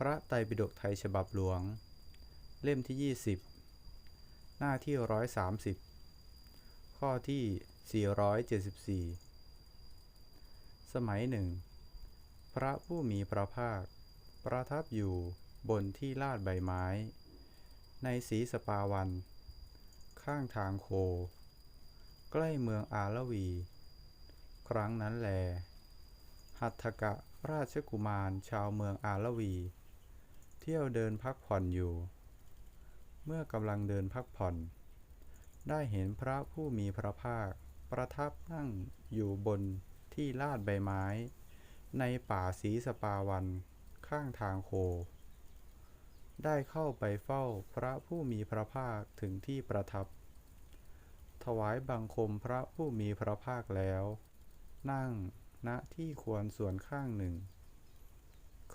พระไตรปิฎกไทยฉบับหลวง เล่มที่ 20 หน้าที่ 130 ข้อที่ 474 สมัยหนึ่ง พระผู้มีพระภาค ประทับอยู่บนที่ลาดใบไม้ ในสีสปาวัน ข้างทางโค ใกล้เมืองอาลวี ครั้งนั้นแล หัตถกะราชกุมารชาวเมืองอาลวี เที่ยวเดินพักผ่อนอยู่ เมื่อกำลังเดินพักผ่อน ได้เห็นพระผู้มีพระภาค ประทับนั่งอยู่บนที่ลาดใบไม้ ในป่าสีสปาวันข้างทางโค ได้เข้าไปเฝ้าพระผู้มีพระภาคถึงที่ประทับ ถวายบังคมพระผู้มีพระภาคแล้ว นั่งณที่ควรส่วนข้างหนึ่ง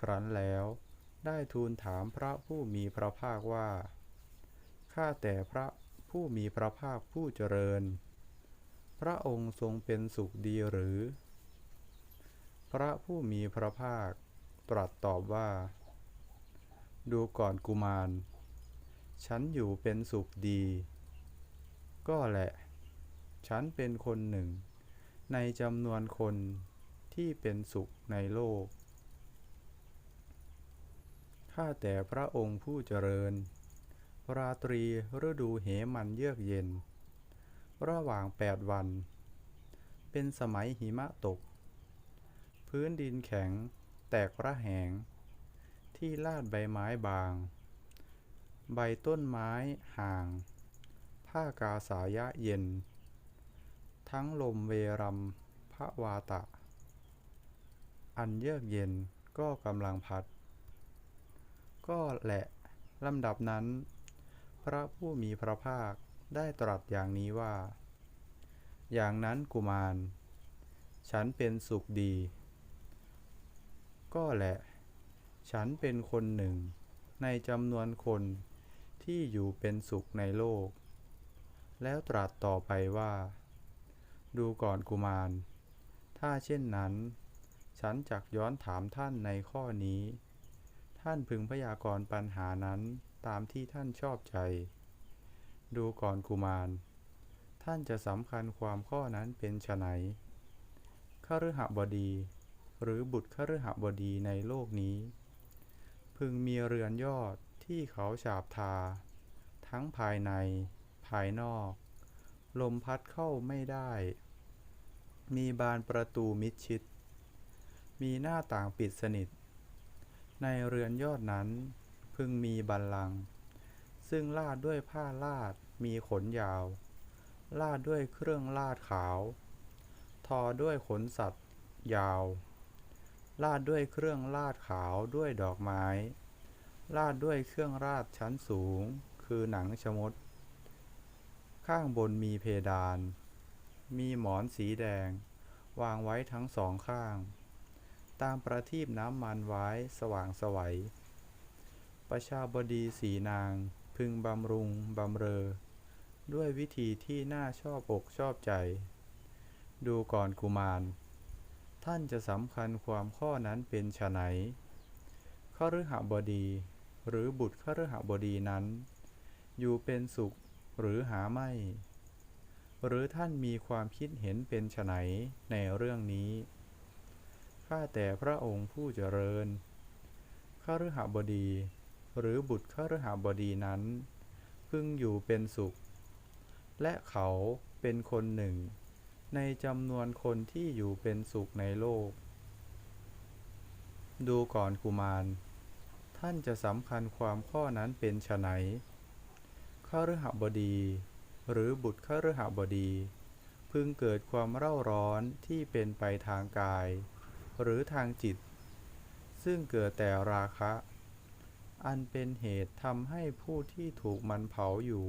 ครั้นแล้ว ได้ทูลถามพระผู้มีพระภาคว่า ข้าแต่พระผู้มีพระภาคผู้เจริญ พระองค์ทรงเป็นสุขดีหรือ พระผู้มีพระภาคตรัสตอบว่า ดูก่อนกุมาร ฉันอยู่เป็นสุขดี ก็แหละ ฉันเป็นคนหนึ่ง ในจำนวนคนที่เป็นสุขในโลก ข้าแต่พระองค์ผู้เจริญ ราตรีฤดูเหมันเยือกเย็น ระหว่างแปดวัน เป็นสมัยหิมะตก พื้นดินแข็ง แตกระแหง ที่ลาดใบไม้บาง ใบต้นไม้ห่าง ผ้ากาสายะเย็น ทั้งลมเวรัมพระวาตะ อันเยือกเย็นก็กำลังพัด ก็แหละลำดับนั้น พระผู้มีพระภาคได้ตรัสอย่างนี้ว่า อย่างนั้นกุมาร ฉันเป็นสุขดี ก็แหละ ฉันเป็นคนหนึ่ง ในจำนวนคนที่อยู่เป็นสุขในโลก แล้วตรัสต่อไปว่า ดูก่อนกุมาร ถ้าเช่นนั้น ฉันจักย้อนถามท่านในข้อนี้ ท่านพึงพยากรณ์ปัญหานั้นตามที่ท่านชอบใจ ดูก่อนกุมาร ท่านจะสำคัญความข้อนั้นเป็นไฉนขฤหบดี หรือบุตรขฤหบดีในโลกนี้ พึงมีเรือนยอดที่เขาฉาบทา ทั้งภายใน ภายนอก ลมพัดเข้าไม่ได้ มีบานประตูมิดชิด มีหน้าต่างปิดสนิท ในเรือนยอดนั้น พึงมีบัลลัง ซึ่งลาดด้วยผ้าลาดมีขนยาว ลาดด้วยเครื่องลาดขาว ทอด้วยขนสัตว์ยาว ลาดด้วยเครื่องลาดขาวด้วยดอกไม้ ลาดด้วยเครื่องราดชั้นสูง คือหนังชมด ข้างบนมีเพดาน มีหมอนสีแดง วางไว้ทั้งสองข้าง ตามประทีปน้ำมันไว้สว่างสวัย ประชาบดีสีนาง พึงบำรุงบำเรอ ด้วยวิธีที่น่าชอบอกชอบใจ ดูก่อนกุมาร ท่านจะสำคัญความข้อนั้นเป็นไฉนขฤหบดี หรือบุตรขฤหบดีนั้น อยู่เป็นสุขหรือหาไม่ หรือท่านมีความคิดเห็นเป็นไฉนในเรื่องนี้ ข้าแต่พระองค์ผู้เจริญข้าฤหบดี หรือบุตรข้าฤหบดีนั้น พึงอยู่เป็นสุข และเขาเป็นคนหนึ่ง ในจำนวนคนที่อยู่เป็นสุขในโลก ดูก่อนกุมาร ท่านจะสำคัญความข้อนั้นเป็นไฉนข้าฤหบดี หรือบุตรข้าฤหบดี พึงเกิดความเร่าร้อนที่เป็นไปทางกาย หรือทางจิต ซึ่งเกิดแต่ราคะ อันเป็นเหตุทำให้ผู้ที่ถูกมันเผาอยู่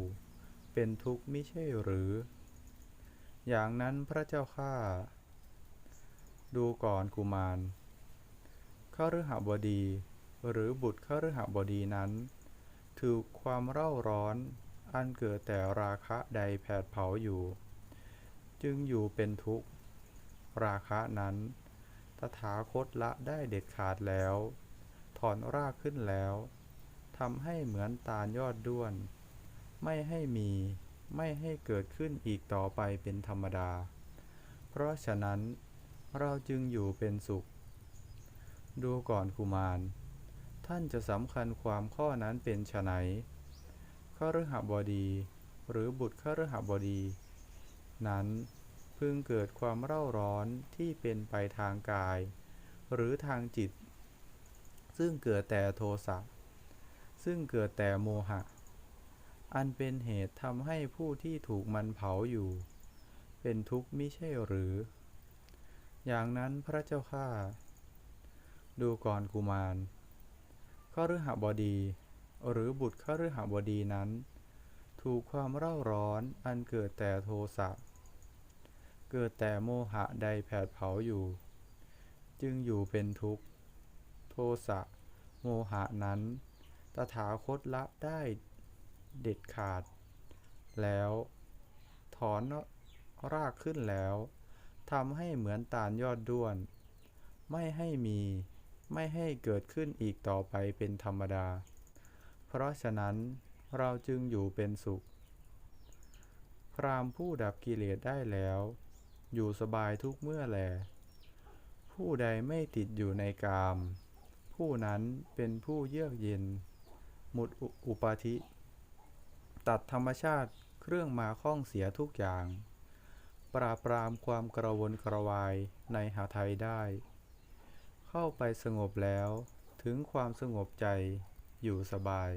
เป็นทุกข์ไมิใช่หรือ อย่างนั้นพระเจ้าข้าดูก่อนกุมารขฤหบดี หรือบุตรขฤหบดีนั้น ถูกความเร่าร้อน อันเกิดแต่ราคะใดแผดเผาอยู่ จึงอยู่เป็นทุกข์ ราคะนั้น ถาคตละได้เด็ดขาดแล้ว ถอนรากขึ้นแล้วทำให้เหมือนตาลยอดด้วน ไม่ให้มีไม่ให้เกิดขึ้นอีกต่อไปเป็นธรรมดา เพราะฉะนั้นเราจึงอยู่เป็นสุข ดูก่อนกุมาร ท่านจะสำคัญความข้อนั้นเป็นไฉนขฤหบดี หรือบุตรขฤหบดี นั้น พึงเกิดความเร่าร้อนที่เป็นไปทางกาย หรือทางจิต ซึ่งเกิดแต่โทสะซึ่งเกิดแต่โมหะ อันเป็นเหตุทำให้ผู้ที่ถูกมันเผาอยู่ เป็นทุกข์มิใช่หรือ อย่างนั้นพระเจ้าข้าดูก่อนกุมารขฤหบดี หรือบุตรขฤหบดีนั้น ถูกความเร่าร้อนอันเกิดแต่โทสะ เกิดแต่โมหะใดแผดเผาอยู่ จึงอยู่เป็นทุกข์ โทสะโมหะนั้น ตถาคตละได้เด็ดขาด แล้ว ถอนรากขึ้นแล้วทำให้เหมือนตาลยอดด้วน ไม่ให้มีไม่ให้เกิดขึ้นอีกต่อไปเป็นธรรมดา เพราะฉะนั้นเราจึงอยู่เป็นสุข พรามผู้ดับกิเลสได้แล้ว อยู่สบายทุกเมื่อแล ผู้ใดไม่ติดอยู่ในกาม ผู้นั้นเป็นผู้เยือกเย็น หมดอุปาธิ ตัดธรรมชาติเครื่องมาข้องเสียทุกอย่าง ปราบปรามความกระวนกระวายในหาไทยได้ เข้าไปสงบแล้วถึงความสงบใจอยู่สบาย